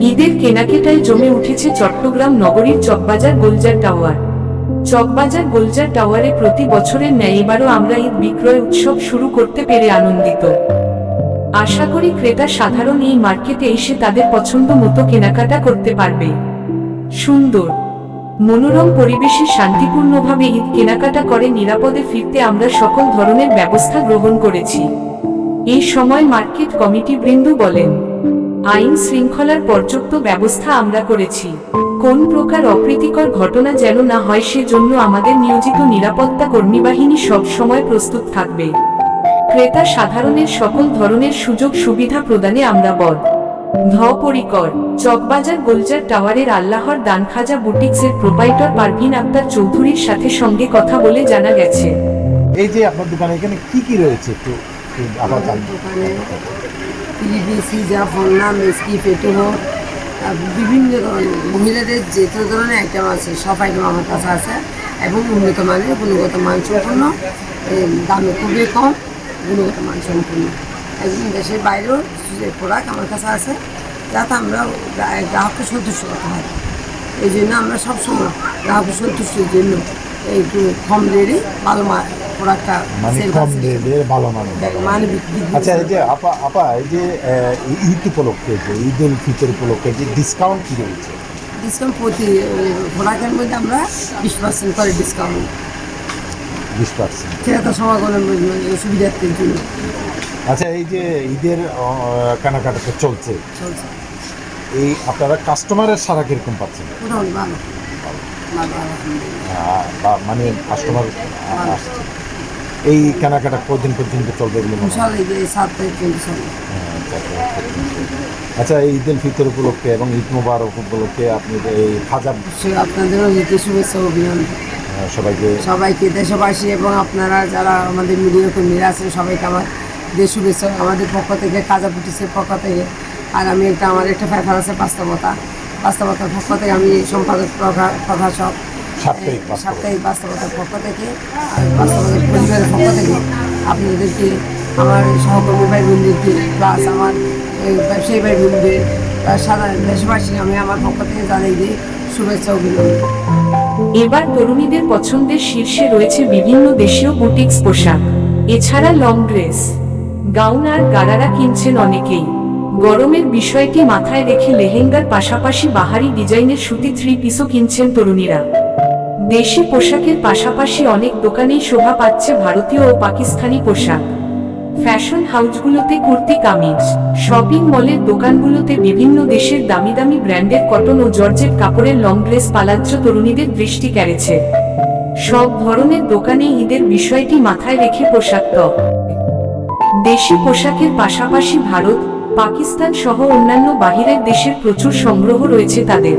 ঈদের কেনাকেটায় জমে উঠেছে চট্টগ্রাম নগরীর চকবাজার গোলজার টাওয়ার। চকবাজার গোলজার টাওয়ারে প্রতি বছরের ন্যায় এবারও আমরা ঈদ বিক্রয় উৎসব শুরু করতে পেরে আনন্দিত। আশা করি ক্রেতা সাধারণ এই মার্কেটে এসে তাদের পছন্দ মতো কেনাকাটা করতে পারবে। সুন্দর, মনোরম পরিবেশে শান্তিপূর্ণভাবে ঈদ কেনাকাটা করে নিরাপদে ফিরতে আমরা সকল ধরনের ব্যবস্থা গ্রহণ করেছি। এই সময় মার্কেট কমিটি বৃন্দ বলেন আইন শৃঙ্খলার পর্যাপ্ত ব্যবস্থা আমরা করেছি। কোন প্রকার অপ্রীতিকর ঘটনা যেন না হয় সেজন্য আমাদের নিয়োজিত নিরাপত্তা কর্মী বাহিনী সব সময় প্রস্তুত থাকবে। ক্রেতা সাধারণের সকল ধরনের সুযোগ সুবিধা প্রদানে আমরা বদ ধ পরিকর চকবাজার গোলজার টাওয়ারের আল্লাহর দানখাজা বুটিক্সের প্রোপাইটর পারভিন আক্তার চৌধুরীর সাথে সঙ্গে কথা বলে জানা গেছে। এই যে আপনার দোকানে এখানে কি কি রয়েছে একটু একটু আবার দোকানে পিভিসি জাফরনা মেসকি পেটোহো বিভিন্ন ধরনের, মহিলাদের যেত ধরনের আইটেম আছে, সব আইটেম আমার কাছে আছে এবং উন্নত মানের, গুণগত মান সম্পন্ন দামে খুবই কম, গুণগত মান সম্পন্ন একদম দেশের বাইরেও যে প্রোডাক্ট আমার কাছে আছে, যাতে আমরা গ্রাহককে সন্তুষ্ট করতে হয় এই জন্য আমরা সবসময় গ্রাহকের সন্তুষ্টির জন্য একটু কম রেটে ভালো প্রোডাক্টটা মানে কম করছি। ভালো মানের মানে আচ্ছা এই যে আপা আপা এই যে ঈদ উপলক্ষে যে ঈদ উল ফিতর উপলক্ষে যে ডিসকাউন্ট কি রয়েছে? ডিসকাউন্ট প্রতি প্রোডাক্টের মধ্যে আমরা বিশ পার্সেন্ট করে ডিসকাউন্ট বিশ পার্সেন্ট ক্রেতা সমাগমের মধ্যে সুবিধার্থের জন্য। আচ্ছা এই যে ঈদের কেনাকাটা তো চলছে। চলছে। এই আপনারা কাস্টমারের সারা কীরকম পাচ্ছেন? ভালো। বা মানে কাস্টমার আসছে। এই কেনাকাটা কদিন পর্যন্ত চলবে চলবে হ্যাঁ, আচ্ছা, এই ঈদ ফিতর উপলক্ষে এবং ঈদ মুবারক উপলক্ষে আপনি এই খাজা আপনাদেরও যেতে শুভেচ্ছা অভিনন্দন। সবাইকে সবাইকে দেশবাসী এবং আপনারা যারা আমাদের মিডিয়া কর্মীরা আছেন সবাইকে আমার দেশ শুভেচ্ছা। আমাদের পক্ষ থেকে কাজা পুটিসের পক্ষ থেকে আর আমি একটা আমার একটা ফেফার আছে বাস্তবতা বাস্তবতার পক্ষ থেকে আমি সম্পাদক প্রভা- প্রভাষক সাপ্তাহিক বাস্তবতার পক্ষ থেকে বাস্তবতার পরিবারের পক্ষ থেকে আপনাদেরকে আমার সহকর্মী ভাই বোনদেরকে প্লাস আমার ব্যবসায়ী ভাই বোনদের সাধারণ দেশবাসী আমি আমার পক্ষ থেকে জানাই দিই শুভেচ্ছা অভিনন্দন। এবার তরুণীদের পছন্দের শীর্ষে রয়েছে বিভিন্ন দেশীয় বুটিক্স পোশাক এছাড়া লং ড্রেস গাউন আর গারারা কিনছেন অনেকেই। গরমের বিষয়টি মাথায় রেখে লেহেঙ্গার পাশাপাশি বাহারি ডিজাইনের সুতি থ্রি পিসও কিনছেন তরুণীরা। দেশি পোশাকের পাশাপাশি অনেক দোকানেই শোভা পাচ্ছে ভারতীয় ও পাকিস্তানি পোশাক। ফ্যাশন হাউসগুলোতে কুর্তি, কামিজ, শপিং মলের দোকানগুলোতে বিভিন্ন দেশের দামি দামি ব্র্যান্ডের কটন ও জর্জেট কাপড়ের লং ড্রেস পালাচ্য তরুণীদের দৃষ্টি কেড়েছে সব ধরনের দোকানে ঈদের বিষয়টি মাথায় রেখে পোশাক তো দেশি পোশাকের পাশাপাশি ভারত, পাকিস্তান সহ অন্যান্য বাহিরের দেশের প্রচুর সংগ্রহ রয়েছে তাদের।